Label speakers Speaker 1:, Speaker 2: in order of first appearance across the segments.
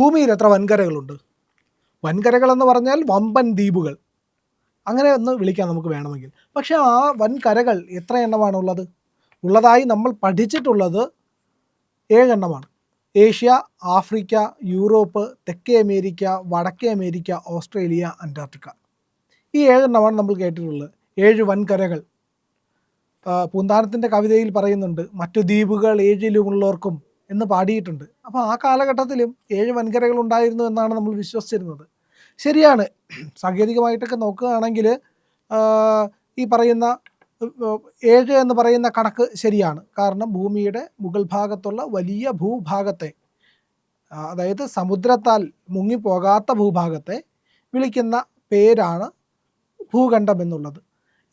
Speaker 1: ഭൂമിയിൽ എത്ര വൻകരകളുണ്ട്? വൻകരകൾ എന്ന് പറഞ്ഞാൽ വമ്പൻ ദ്വീപുകൾ. അങ്ങനെ ഒന്ന് വിളിക്കാം നമുക്ക് വേണമെങ്കിൽ. പക്ഷേ ആ വൻകരകൾ എത്ര എണ്ണമാണ് ഉള്ളത് ഉള്ളതായി നമ്മൾ പഠിച്ചിട്ടുള്ളത് ഏഴെണ്ണമാണ്. ഏഷ്യ ആഫ്രിക്ക യൂറോപ്പ് തെക്കേ അമേരിക്ക വടക്കേ അമേരിക്ക ഓസ്ട്രേലിയ അന്റാർട്ടിക്ക. ഈ ഏഴെണ്ണമാണ് നമ്മൾ കേട്ടിട്ടുള്ളത്. ഏഴ് വൻകരകൾ. പൂന്താനത്തിന്റെ കവിതയിൽ പറയുന്നുണ്ട് മറ്റു ദ്വീപുകൾ ഏഴിലുമുള്ളവർക്കും എന്ന് പാടിയിട്ടുണ്ട്. അപ്പോൾ ആ കാലഘട്ടത്തിലും ഏഴ് വൻകരകൾ ഉണ്ടായിരുന്നു എന്നാണ് നമ്മൾ വിശ്വസിച്ചിരുന്നത്. ശരിയാണ്. സാങ്കേതികമായിട്ടൊക്കെ നോക്കുകയാണെങ്കിൽ ഈ പറയുന്ന ഏഴ് എന്ന് പറയുന്ന കണക്ക് ശരിയാണ്. കാരണം ഭൂമിയുടെ മുകൾ ഭാഗത്തുള്ള വലിയ ഭൂഭാഗത്തെ അതായത് സമുദ്രത്താൽ മുങ്ങിപ്പോകാത്ത ഭൂഭാഗത്തെ വിളിക്കുന്ന പേരാണ് ഭൂഖണ്ഡം എന്നുള്ളത്.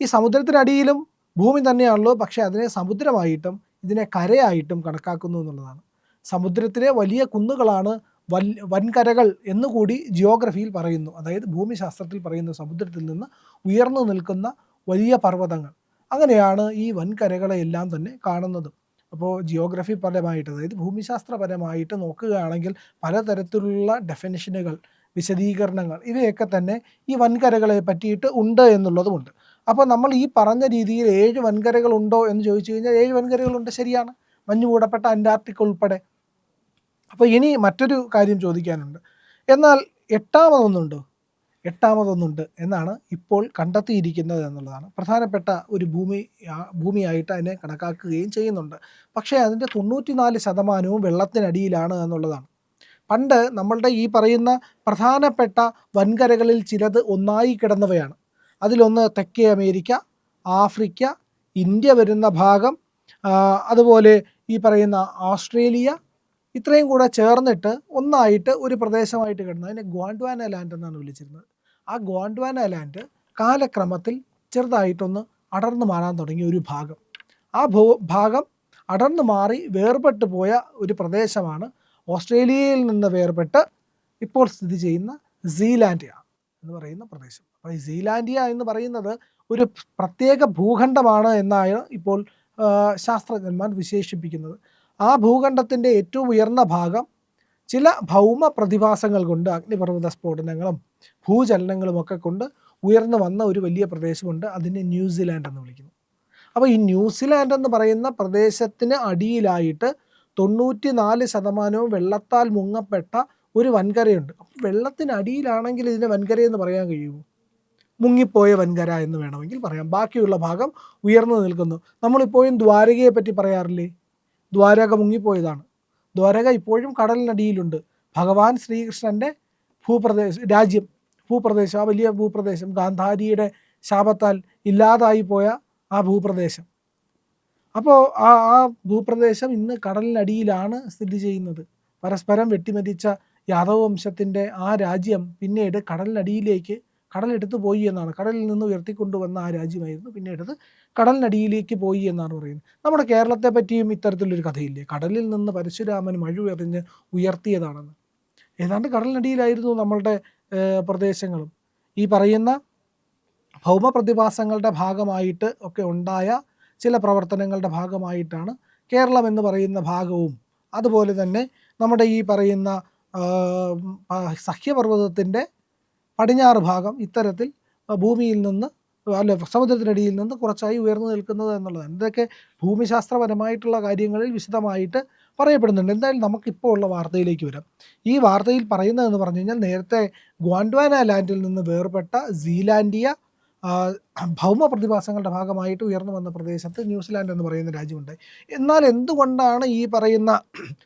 Speaker 1: ഈ സമുദ്രത്തിനടിയിലും ഭൂമി തന്നെയാണല്ലോ. പക്ഷേ അതിനെ സമുദ്രമായിട്ടും ഇതിനെ കരയായിട്ടും കണക്കാക്കുന്നു എന്നുള്ളതാണ്. സമുദ്രത്തിലെ വലിയ കുന്നുകളാണ് വൽ വൻകരകൾ എന്നുകൂടി ജിയോഗ്രഫിയിൽ പറയുന്നു. അതായത് ഭൂമിശാസ്ത്രത്തിൽ പറയുന്നു സമുദ്രത്തിൽ നിന്ന് ഉയർന്നു നിൽക്കുന്ന വലിയ പർവതങ്ങൾ. അങ്ങനെയാണ് ഈ വൻകരകളെ എല്ലാം തന്നെ കാണുന്നത്. അപ്പോൾ ജിയോഗ്രഫി പരമായിട്ട് അതായത് ഭൂമിശാസ്ത്രപരമായിട്ട് നോക്കുകയാണെങ്കിൽ പലതരത്തിലുള്ള ഡെഫിനിഷനുകൾ വിശദീകരണങ്ങൾ ഇവയൊക്കെ തന്നെ ഈ വൻകരകളെ പറ്റിയിട്ട് ഉണ്ട് എന്നുള്ളതുമുണ്ട്. അപ്പോൾ നമ്മൾ ഈ പറഞ്ഞ രീതിയിൽ ഏഴ് വൻകരകളുണ്ടോ എന്ന് ചോദിച്ചു കഴിഞ്ഞാൽ ഏഴ് വൻകരകളുണ്ട് ശരിയാണ്. മഞ്ഞു മൂടപ്പെട്ട അന്റാർട്ടിക്ക ഉൾപ്പെടെ. അപ്പോൾ ഇനി മറ്റൊരു കാര്യം ചോദിക്കാനുണ്ട്. എന്നാൽ എട്ടാമതൊന്നുണ്ടോ? എട്ടാമതൊന്നുണ്ട് എന്നാണ് ഇപ്പോൾ കണ്ടെത്തിയിരിക്കുന്നത് എന്നുള്ളതാണ്. പ്രധാനപ്പെട്ട ഒരു ഭൂമി ഭൂമിയായിട്ട് അതിനെ കണക്കാക്കുകയും ചെയ്യുന്നുണ്ട്. പക്ഷേ അതിന്റെ തൊണ്ണൂറ്റിനാല് ശതമാനവും വെള്ളത്തിനടിയിലാണ് എന്നുള്ളതാണ്. പണ്ട് നമ്മളുടെ ഈ പറയുന്ന പ്രധാനപ്പെട്ട വൻകരകളിൽ ചിലത് ഒന്നായി കിടന്നവയാണ്. അതിലൊന്ന് തെക്കേ അമേരിക്ക ആഫ്രിക്ക ഇന്ത്യ വരുന്ന ഭാഗം അതുപോലെ ഈ പറയുന്ന ഓസ്ട്രേലിയ ഇത്രയും കൂടെ ചേർന്നിട്ട് ഒന്നായിട്ട് ഒരു പ്രദേശമായിട്ട് കിടന്നു അതിനെ ഗോണ്ട്വാന ലാൻഡ് എന്നാണ് വിളിച്ചിരുന്നത്. ആ ഗോണ്ട്വാന ലാൻഡ് കാലക്രമത്തിൽ ചെറുതായിട്ടൊന്ന് അടർന്നു മാറാൻ തുടങ്ങിയ ഒരു ഭാഗം. ആ ഭാഗം അടർന്നു മാറി വേർപെട്ട് പോയ ഒരു പ്രദേശമാണ് ഓസ്ട്രേലിയയിൽ നിന്ന് വേർപെട്ട് ഇപ്പോൾ സ്ഥിതി ചെയ്യുന്ന സീലാൻഡ് എന്ന് പറയുന്ന പ്രദേശം. അപ്പോൾ സീലാൻഡിയ എന്ന് പറയുന്നത് ഒരു പ്രത്യേക ഭൂഖണ്ഡമാണ് എന്നാണ് ഇപ്പോൾ ശാസ്ത്രജ്ഞന്മാർ വിശേഷിപ്പിക്കുന്നത്. ആ ഭൂഖണ്ഡത്തിന്റെ ഏറ്റവും ഉയർന്ന ഭാഗം ചില ഭൗമ പ്രതിഭാസങ്ങൾ കൊണ്ട് അഗ്നിപർവത സ്ഫോടനങ്ങളും ഭൂചലനങ്ങളും ഒക്കെ കൊണ്ട് ഉയർന്നു വന്ന ഒരു വലിയ പ്രദേശമുണ്ട്. അതിനെ ന്യൂസിലാൻഡ് എന്ന് വിളിക്കുന്നു. അപ്പോൾ ഈ ന്യൂസിലാൻഡ് എന്ന് പറയുന്ന പ്രദേശത്തിന് അടിയിലായിട്ട് തൊണ്ണൂറ്റി നാല് ശതമാനവും വെള്ളത്താൽ മുങ്ങപ്പെട്ട ഒരു വൻകരയുണ്ട്. അപ്പം വെള്ളത്തിനടിയിലാണെങ്കിൽ ഇതിനെ വൻകരയെന്ന് പറയാൻ കഴിയുമോ? മുങ്ങിപ്പോയ വൻകര എന്ന് വേണമെങ്കിൽ പറയാം. ബാക്കിയുള്ള ഭാഗം ഉയർന്നു നിൽക്കുന്നു. നമ്മളിപ്പോഴും ദ്വാരകയെ പറ്റി പറയാറില്ലേ? ദ്വാരക മുങ്ങിപ്പോയതാണ്. ദ്വാരക ഇപ്പോഴും കടലിനടിയിലുണ്ട്. ഭഗവാൻ ശ്രീകൃഷ്ണന്റെ ഭൂപ്രദേശം രാജ്യം ഭൂപ്രദേശം ആ വലിയ ഭൂപ്രദേശം ഗാന്ധാരിയുടെ ശാപത്താൽ ഇല്ലാതായി പോയ ആ ഭൂപ്രദേശം. അപ്പോൾ ആ ആ ഭൂപ്രദേശം ഇന്ന് കടലിനടിയിലാണ് സ്ഥിതി ചെയ്യുന്നത്. പരസ്പരം വെട്ടിമരിച്ച യാദവ വംശത്തിന്റെ ആ രാജ്യം പിന്നീട് കടലിനടിയിലേക്ക് കടലെടുത്ത് പോയി എന്നാണ്. കടലിൽ നിന്ന് ഉയർത്തിക്കൊണ്ടുവന്ന ആ രാജ്യമായിരുന്നു. പിന്നീട് അത് കടലിനടിയിലേക്ക് പോയി എന്നാണ് പറയുന്നത്. നമ്മുടെ കേരളത്തെ പറ്റിയും ഇത്തരത്തിലൊരു കഥയില്ലേ? കടലിൽ നിന്ന് പരശുരാമൻ മഴ എറിഞ്ഞ് ഉയർത്തിയതാണെന്ന്. ഏതാണ്ട് കടലിനടിയിലായിരുന്നു നമ്മളുടെ പ്രദേശങ്ങളും. ഈ പറയുന്ന ഭൗമ പ്രതിഭാസങ്ങളുടെ ഭാഗമായിട്ട് ഒക്കെ ഉണ്ടായ ചില പ്രവർത്തനങ്ങളുടെ ഭാഗമായിട്ടാണ് കേരളം എന്ന് പറയുന്ന ഭാഗവും അതുപോലെ തന്നെ നമ്മുടെ ഈ പറയുന്ന സഹ്യപർവതത്തിന്റെ പടിഞ്ഞാറ് ഭാഗം ഇത്തരത്തിൽ ഭൂമിയിൽ നിന്ന് അല്ല സമുദ്രത്തിനടിയിൽ നിന്ന് കുറച്ചായി ഉയർന്നു നിൽക്കുന്നത് എന്നുള്ളതാണ്. ഇതൊക്കെ ഭൂമിശാസ്ത്രപരമായിട്ടുള്ള കാര്യങ്ങളിൽ വിശദമായിട്ട് പറയപ്പെടുന്നുണ്ട്. എന്തായാലും നമുക്കിപ്പോൾ ഉള്ള വാർത്തയിലേക്ക് വരാം. ഈ വാർത്തയിൽ പറയുന്നതെന്ന് പറഞ്ഞു കഴിഞ്ഞാൽ നേരത്തെ ഗ്വാൻഡ്വാന ലാൻഡിൽ നിന്ന് വേർപെട്ട സീലാൻഡിയ ഭൗമ പ്രതിഭാസങ്ങളുടെ ഭാഗമായിട്ട് ഉയർന്നു വന്ന പ്രദേശത്ത് ന്യൂസിലാൻഡ് എന്ന് പറയുന്ന രാജ്യമുണ്ട്. എന്നാൽ എന്തുകൊണ്ടാണ് ഈ പറയുന്ന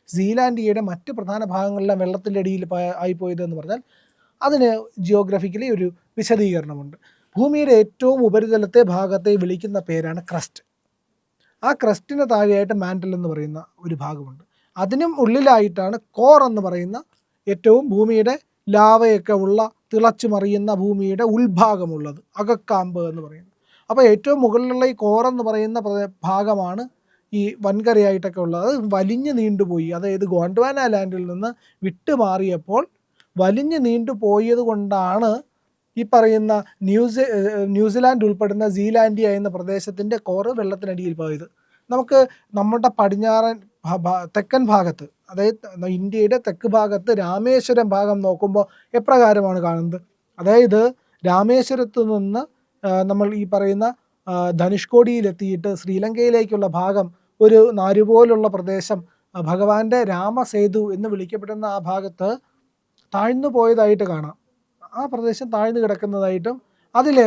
Speaker 1: സീലാൻഡിയയുടെ മറ്റ് പ്രധാന ഭാഗങ്ങളിലെ വെള്ളത്തിന്റെ അടിയിൽ ആയിപ്പോയത് എന്ന് പറഞ്ഞാൽ അതിന് ജിയോഗ്രഫിക്കലി ഒരു വിശദീകരണമുണ്ട്. ഭൂമിയുടെ ഏറ്റവും ഉപരിതലത്തെ ഭാഗത്തെ വിളിക്കുന്ന പേരാണ് ക്രസ്റ്റ് ആ ക്രസ്റ്റിന് താഴെയായിട്ട് മാന്റൽ എന്ന് പറയുന്ന ഒരു ഭാഗമുണ്ട്. അതിനും ഉള്ളിലായിട്ടാണ് കോർ എന്ന് പറയുന്ന ഏറ്റവും ഭൂമിയുടെ ലാവയൊക്കെ ഉള്ള തിളച്ചു മറിയുന്ന ഭൂമിയുടെ ഉൾഭാഗമുള്ളത് അകക്കാമ്പ് എന്ന് പറയുന്നത്. അപ്പോൾ ഏറ്റവും മുകളിലുള്ള ഈ കോർ എന്ന് പറയുന്ന ഭാഗമാണ് ഈ വൻകരയായിട്ടൊക്കെ ഉള്ളത്. അത് വലിഞ്ഞു നീണ്ടുപോയി. അതായത് ഗോണ്ട്വാന ലാൻഡിൽ നിന്ന് വിട്ടുമാറിയപ്പോൾ വലിഞ്ഞു നീണ്ടു പോയത് കൊണ്ടാണ് ഈ പറയുന്ന ന്യൂസ് ന്യൂസിലാൻഡ് ഉൾപ്പെടുന്ന സീലാൻഡിയ എന്ന പ്രദേശത്തിന്റെ കോറ് വെള്ളത്തിനടിയിൽ പോയത്. നമുക്ക് നമ്മുടെ പടിഞ്ഞാറൻ തെക്കൻ ഭാഗത്ത് അതായത് ഇന്ത്യയുടെ തെക്ക് ഭാഗത്ത് രാമേശ്വരം ഭാഗം നോക്കുമ്പോൾ എപ്രകാരമാണ് കാണുന്നത്? അതായത് രാമേശ്വരത്ത് നിന്ന് നമ്മൾ ഈ പറയുന്ന ധനുഷ്കോടിയിലെത്തിയിട്ട് ശ്രീലങ്കയിലേക്കുള്ള ഭാഗം ഒരു നാരുപോലുള്ള പ്രദേശം ഭഗവാന്റെ രാമസേതു എന്ന് വിളിക്കപ്പെടുന്ന ആ ഭാഗത്ത് താഴ്ന്നു പോയതായിട്ട് കാണാം. ആ പ്രദേശം താഴ്ന്നു കിടക്കുന്നതായിട്ടും അതിൽ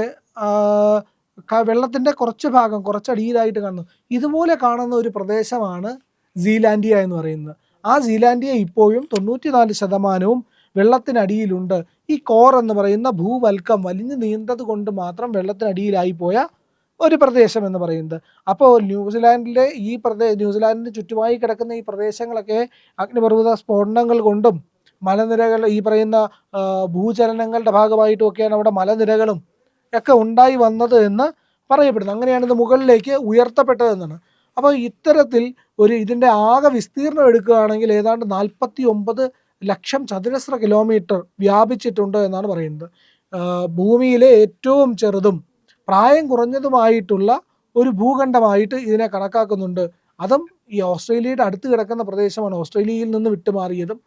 Speaker 1: വെള്ളത്തിന്റെ കുറച്ച് ഭാഗം കുറച്ചടിയിലായിട്ട് കാണുന്നു. ഇതുപോലെ കാണുന്ന ഒരു പ്രദേശമാണ് സീലാൻഡിയ എന്ന് പറയുന്നത്. ആ സീലാൻഡിയ ഇപ്പോഴും തൊണ്ണൂറ്റിനാല് ശതമാനവും വെള്ളത്തിനടിയിലുണ്ട്. ഈ കോർ എന്ന് പറയുന്ന ഭൂവൽക്കം വലിഞ്ഞു നീന്തത് കൊണ്ട് മാത്രം വെള്ളത്തിനടിയിലായി പോയ ഒരു പ്രദേശം എന്ന് പറയുന്നത്. അപ്പോൾ ന്യൂസിലാൻഡിലെ ഈ പ്രദേശ ന്യൂസിലാൻഡിന് ചുറ്റുമായി കിടക്കുന്ന ഈ പ്രദേശങ്ങളൊക്കെ അഗ്നിപർവത സ്ഫോടനങ്ങൾ കൊണ്ടും മലനിരകൾ ഈ പറയുന്ന ഭൂചലനങ്ങളുടെ ഭാഗമായിട്ടും ഒക്കെയാണ് അവിടെ മലനിരകളും ഒക്കെ ഉണ്ടായി വന്നത് എന്ന് പറയപ്പെടുന്നു. അങ്ങനെയാണ് ഇത് മുകളിലേക്ക് ഉയർത്തപ്പെട്ടതെന്നാണ്. അപ്പോൾ ഇത്തരത്തിൽ ഒരു ഇതിന്റെ ആകെ വിസ്തീർണം എടുക്കുകയാണെങ്കിൽ ഏതാണ്ട് നാൽപ്പത്തി ഒമ്പത് ലക്ഷം ചതുരശ്ര കിലോമീറ്റർ വ്യാപിച്ചിട്ടുണ്ട് എന്നാണ് പറയുന്നത്. ഭൂമിയിലെ ഏറ്റവും ചെറുതും പ്രായം കുറഞ്ഞതുമായിട്ടുള്ള ഒരു ഭൂഖണ്ഡമായിട്ട് ഇതിനെ കണക്കാക്കുന്നുണ്ട്. അതും ഈ ഓസ്ട്രേലിയയുടെ അടുത്ത് കിടക്കുന്ന പ്രദേശമാണ്. ഓസ്ട്രേലിയയിൽ നിന്ന് വിട്ടുമാറിയതും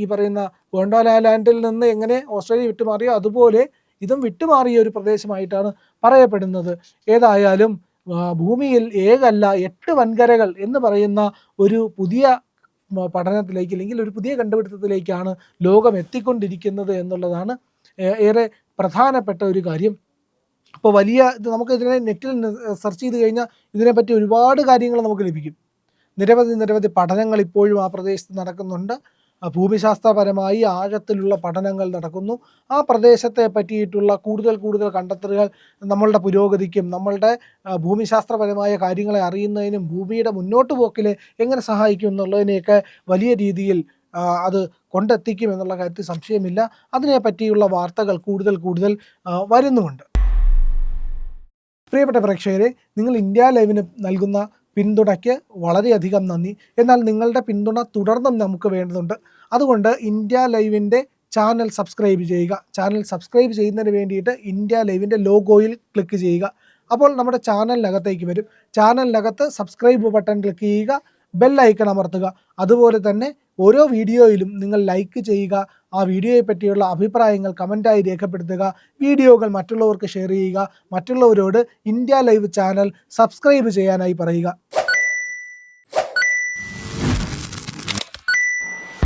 Speaker 1: ഈ പറയുന്ന ഗോണ്ടോലാൻഡിൽ നിന്ന് എങ്ങനെ ഓസ്ട്രേലിയ വിട്ടുമാറിയോ അതുപോലെ ഇതും വിട്ടുമാറിയ ഒരു പ്രദേശമായിട്ടാണ് പറയപ്പെടുന്നത്. ഏതായാലും ഭൂമിയിൽ ഏകല്ല എട്ട് വൻകരകൾ എന്ന് പറയുന്ന ഒരു പുതിയ പഠനത്തിലേക്ക് അല്ലെങ്കിൽ ഒരു പുതിയ കണ്ടുപിടുത്തത്തിലേക്കാണ് ലോകം എത്തിക്കൊണ്ടിരിക്കുന്നത് എന്നുള്ളതാണ് ഏറെ പ്രധാനപ്പെട്ട ഒരു കാര്യം. അപ്പോൾ വലിയ ഇത് നമുക്ക് ഇതിനെ നെറ്റിൽ സെർച്ച് ചെയ്ത് കഴിഞ്ഞാൽ ഇതിനെപ്പറ്റി ഒരുപാട് കാര്യങ്ങൾ നമുക്ക് ലഭിക്കും. നിരവധി നിരവധി പഠനങ്ങൾ ഇപ്പോഴും ആ പ്രദേശത്ത് നടക്കുന്നുണ്ട്. ഭൂമിശാസ്ത്രപരമായി ആഴത്തിലുള്ള പഠനങ്ങൾ നടക്കുന്നു. ആ പ്രദേശത്തെ പറ്റിയിട്ടുള്ള കൂടുതൽ കൂടുതൽ കണ്ടെത്തലുകൾ നമ്മളുടെ പുരോഗതിക്കും നമ്മളുടെ ഭൂമിശാസ്ത്രപരമായ കാര്യങ്ങളെ അറിയുന്നതിനും ഭൂമിയുടെ മുന്നോട്ട് പോക്കിൽ എങ്ങനെ സഹായിക്കും എന്നുള്ളതിനെയൊക്കെ വലിയ രീതിയിൽ അത് കൊണ്ടെത്തിക്കും എന്നുള്ള കാര്യത്തിൽ സംശയമില്ല. അതിനെ പറ്റിയുള്ള വാർത്തകൾ കൂടുതൽ കൂടുതൽ വരുന്നുമുണ്ട്. പ്രിയപ്പെട്ട പ്രേക്ഷകരെ നിങ്ങൾ ഇന്ത്യ ലൈവിന് നൽകുന്ന പിന്തുണയ്ക്ക് വളരെയധികം നന്ദി. എന്നാൽ നിങ്ങളുടെ പിന്തുണ തുടർന്നും നമുക്ക് വേണ്ടതുണ്ട്. അതുകൊണ്ട് ഇന്ത്യ ലൈവിന്റെ ചാനൽ സബ്സ്ക്രൈബ് ചെയ്യുക. ചാനൽ സബ്സ്ക്രൈബ് ചെയ്യുന്നതിന് വേണ്ടിയിട്ട് ഇന്ത്യ ലൈവിന്റെ ലോഗോയിൽ ക്ലിക്ക് ചെയ്യുക. അപ്പോൾ നമ്മുടെ ചാനലിനകത്തേക്ക് വരും. ചാനലിനകത്ത് സബ്സ്ക്രൈബ് ബട്ടൺ ക്ലിക്ക് ചെയ്യുക. ബെൽ ഐക്കൺ അമർത്തുക. അതുപോലെ തന്നെ ഓരോ വീഡിയോയിലും നിങ്ങൾ ലൈക്ക് ചെയ്യുക. ആ വീഡിയോയെ പറ്റിയുള്ള അഭിപ്രായങ്ങൾ കമന്റായി രേഖപ്പെടുത്തുക. വീഡിയോകൾ മറ്റുള്ളവർക്ക് ഷെയർ ചെയ്യുക. മറ്റുള്ളവരോട് ഇന്ത്യ ലൈവ് ചാനൽ സബ്സ്ക്രൈബ് ചെയ്യാനായി പറയുക.